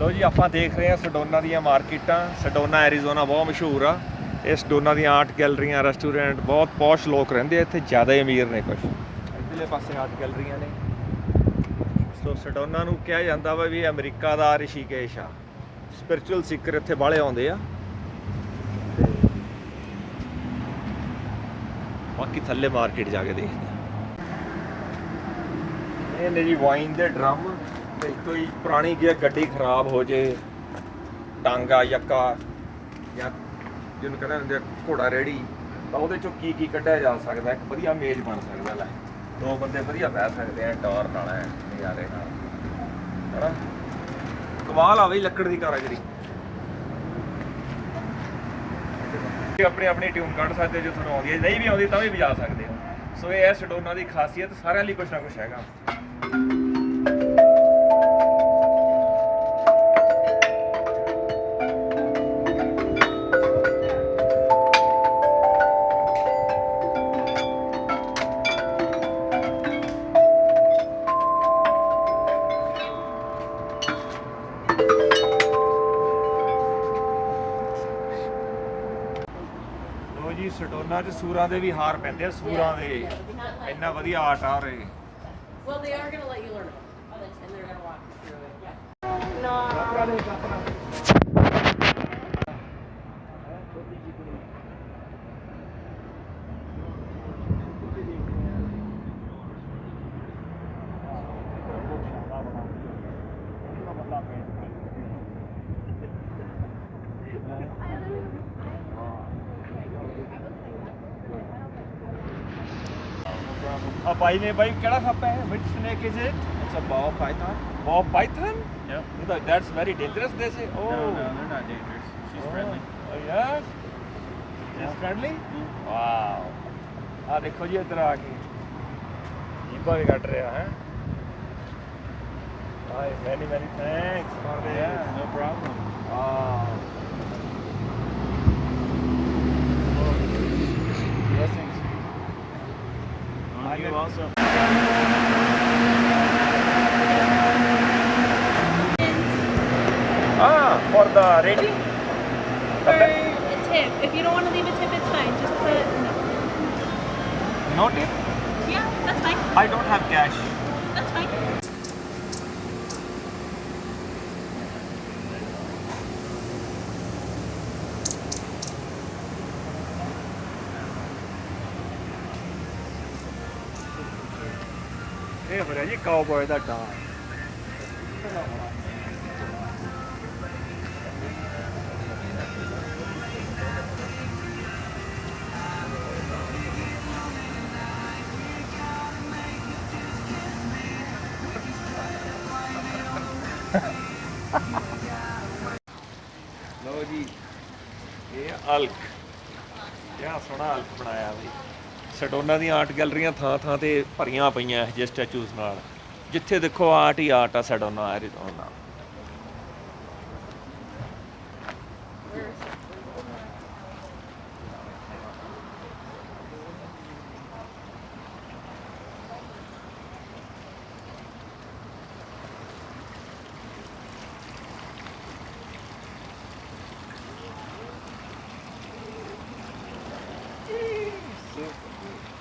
ਲੋ ਜੀ, ਆਪਾਂ ਦੇਖ ਰਹੇ ਹਾਂ ਸਡੋਨਾ ਦੀਆਂ ਮਾਰਕੀਟਾਂ। ਸਡੋਨਾ ਐਰੀਜ਼ੋਨਾ ਬਹੁਤ ਮਸ਼ਹੂਰ ਆ। ਇਹ ਸਡੋਨਾ ਦੀਆਂ ਆਰਟ ਗੈਲਰੀਆਂ, ਰੈਸਟੋਰੈਂਟ, ਬਹੁਤ ਪੌਸ਼ ਲੋਕ ਰਹਿੰਦੇ ਇੱਥੇ, ਜ਼ਿਆਦਾ ਅਮੀਰ ਨੇ ਕੁਝ ਇੱਧਰਲੇ ਪਾਸੇ ਆਰਟ ਗੈਲਰੀਆਂ ਨੇ। ਸੋ ਸਡੋਨਾ ਨੂੰ ਕਿਹਾ ਜਾਂਦਾ ਵਾ ਵੀ ਅਮਰੀਕਾ ਦਾ ਰਿਸ਼ੀਕੇਸ਼ ਆ। ਸਪਿਰਚੁਅਲ ਸਿੱਕਰ ਇੱਥੇ ਬਾਹਲੇ ਆਉਂਦੇ ਆ। ਬਾਕੀ ਥੱਲੇ ਮਾਰਕੀਟ ਜਾ ਕੇ ਦੇਖਦੇ ਆ। ਇਹ ਨੇ ਜੀ ਵਾਈਨ ਦੇ ਡਰਮ ਤੇ ਕੋਈ ਪੁਰਾਣੀ ਗਿਆ ਗੱਡੀ ਖਰਾਬ ਹੋ ਜੇ ਟਾਂਗਾ ਯੱਕਾ ਜਾਂ ਜਿਹਨੂੰ ਕਹਿੰਦੇ ਹੁੰਦੇ ਆ ਘੋੜਾ ਰੇੜੀ, ਤਾਂ ਉਹਦੇ ਚੋਂ ਕੀ ਕੀ ਕੱਢਿਆ ਜਾ ਸਕਦਾ? ਇੱਕ ਵਧੀਆ ਮੇਜ਼ ਬਣ ਸਕਦਾ ਲੈ। ਦੋ ਬੰਦੇ ਵਧੀਆ ਬਹਿ ਸਕਦੇ ਆ ਟੌਰ ਨਾਲ ਐ, ਨਜ਼ਾਰੇ ਨਾਲ। ਹਨਾ? ਕਮਾਲ ਆ ਬਈ ਲੱਕੜ ਦੀ ਕਾਰਾਗਰੀ। ਇਹ ਆਪਣੀ ਆਪਣੀ ਟਿਊਨ ਕੱਢ ਸਕਦੇ ਹੋ ਜੇ ਤੁਹਾਨੂੰ ਆਉਂਦੀ ਹੈ, ਨਹੀਂ ਵੀ ਆਉਂਦੀ ਤਾਂ ਵੀ ਵਜਾ ਸਕਦੇ ਹੋ। ਸੋ ਇਹ ਹੈ ਸਡੋਨਾ ਦੀ ਖਾਸੀਅਤ ਸਾਰਿਆਂ ਲਈ ਕੁਝ ਨਾ ਕੁਝ ਹੈਗਾ। ਸਡੋਨਾ 'ਚ ਸੂਰਾਂ ਦੇ ਵੀ ਹਾਰ ਪੈਂਦੇ ਆ ਸੂਰਾਂ ਦੇ ਇੰਨਾ ਵਧੀਆ ਆਰਟ ਆ ਰਹੇ Well, they are gonna let you learn it, and they're gonna walk you through it. Yeah. ਆ ਭਾਈ ਨੇ ਭਾਈ ਕਿਹੜਾ ਸੱਪ ਹੈ? ਵਿਚ snake is it It's a ball python. Ball python Yep. That's very dangerous ਦੇ ਸੇ। ਓ No, no, they're not dangerous. She's friendly. Yes is friendly wow ਆ ਦੇਖੋ ਜੀ ਇੱਧਰ ਆ ਕੇ। ਜੀਬਾ ਵੀ ਕੱਟ ਰਿਹਾ ਹੈ? Hi many many thanks for the Yeah, no problem. Wow On I you got- also. Ah, for the ready? For a tip, if you don't want to leave a tip, it's fine. Just put no. No tip? Yeah, that's fine. I don't have cash. ਇਹ ਹੋ ਰਿਹਾ ਜੀ ਕਾਊਬॉय ਦਾ dance. ਲਓ ਜੀ, ਇਹ ਅਲਕ। ਕਿਆ ਸੋਹਣਾ ਅਲਕ ਬਣਾਇਆ ਬਈ। ਸਡੋਨਾ ਦੀਆਂ ਆਰਟ ਗੈਲਰੀਆਂ ਥਾਂ ਥਾਂ ਤੇ ਭਰੀਆਂ ਪਈਆਂ ਇਹ ਜਿਹੇ ਸਟੈਚੂਜ਼ ਨਾਲ। ਜਿੱਥੇ ਦੇਖੋ ਆਰਟ ਹੀ ਆਰਟ ਆ ਸਡੋਨਾ ਐਰੀਜ਼ੋਨਾ все.